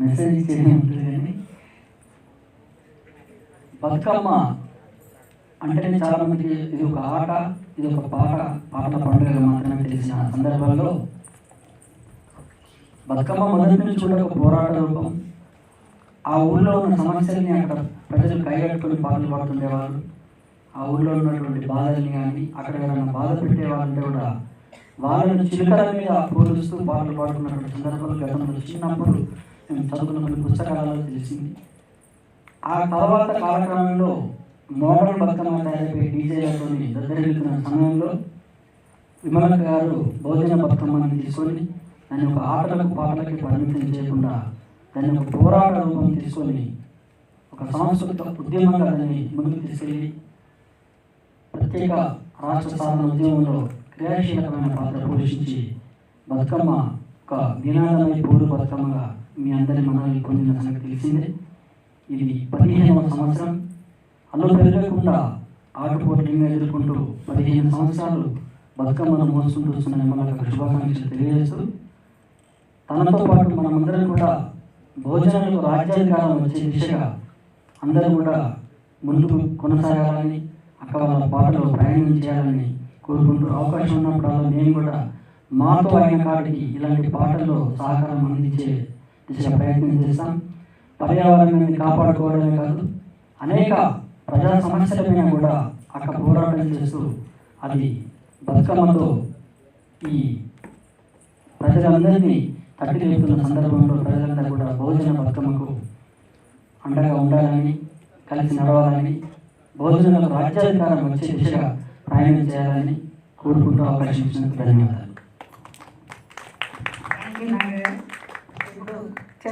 Message ఇచ్చేది ఉంటుంది కానీ బతుకమ్మ అంటేనే చాలా మందికి ఇది ఒక ఆట ఇది ఒక పాట పాటల పండుగ మాత్రమే తెలిసిన సందర్భంలో బతుకమ్మ మొదటి నుంచి కూడా ఒక పోరాట రూపం. ఆ ఊళ్ళో ఉన్న సమస్యల్ని అక్కడ ప్రజలు కైగట్టుకుని పాటలు పాడుతుండేవారు. ఆ ఊళ్ళో ఉన్నటువంటి బాధల్ని కానీ అక్కడ ఎవరైనా బాధ పెట్టేవారంటే కూడా వాళ్ళని చిలుకల మీద పోలుస్తూ పాటలు పాడుకున్నటువంటి సందర్భాలు గతంలో చిన్నప్పుడు నేను చదువుకున్న పుస్తకాలలో తెలిసింది. ఆ తర్వాత కాలక్రమంలో మోడల్ బతుకమ్మ తయారైపోయి డీజేలతో దగ్గరెళ్తున్న సమయంలో విమల గారు భోజన బతుకమ్మని తీసుకొని దాన్ని ఒక ఆటలకు పాటలకి పరిమితం చేయకుండా దాన్ని ఒక పోరాట రూపం తీసుకొని ఒక సాంస్కృతిక ఉద్యమంగా దాన్ని ముందుకు తీసుకెళ్ళి ప్రత్యేక రాష్ట్ర సాధన ఉద్యమంలో క్రియాశీలకమైన పాత్ర పోషించి బతుకమ్మ ఒక నినాదమై పూర్వ బతుకమ్మగా మీ అందరి మనల్ని పొందిన సంగతి తెలిసిందే. ఇది పదిహేనవ సంవత్సరం. అల్లు పెరగకుండా ఆటుపోట్లను ఎదుర్కొంటూ పదిహేను సంవత్సరాలు బతుకమ్మను మోసుకుంటూ వస్తున్న మనకు శుభాకాంక్షలు తెలియజేస్తూ తనతో పాటు మనమందరం కూడా భోజనాలకు రాజ్యాధికారం వచ్చే దిశగా అందరూ కూడా ముందుకు కొనసాగాలని అక్క వాళ్ళ పాటలో ప్రయాణం చేయాలని కోరుకుంటూ అవకాశం ఉన్నప్పుడు మేము కూడా మాతో అయిన కాటికి ఇలాంటి పాటల్లో సహకారం అందించే దిశగా ప్రయత్నం చేస్తాం. పర్యావరణాన్ని కాపాడుకోవడమే కాదు అనేక ప్రజా సమస్యలపైన కూడా అక్కడ పోరాటం చేస్తూ అది బతుకమ్మతో ఈ ప్రజలందరినీ తట్టి లేపుతున్న సందర్భంలో ప్రజలందరూ కూడా భోజన బతుకమ్మకు అండగా ఉండాలని కలిసి నడవాలని భోజనాలకు రాజ్యాధికారం వచ్చే దిశగా ప్రయాణం చేయాలని కోరుకుంటూ అవకాశం ఇచ్చినందుకు ధన్యవాదాలు.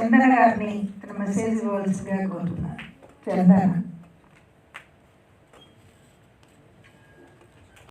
చందన గారిని తన మెసేజ్ ఇవ్వాల్సిందిగా కోరుతున్నారు చందన.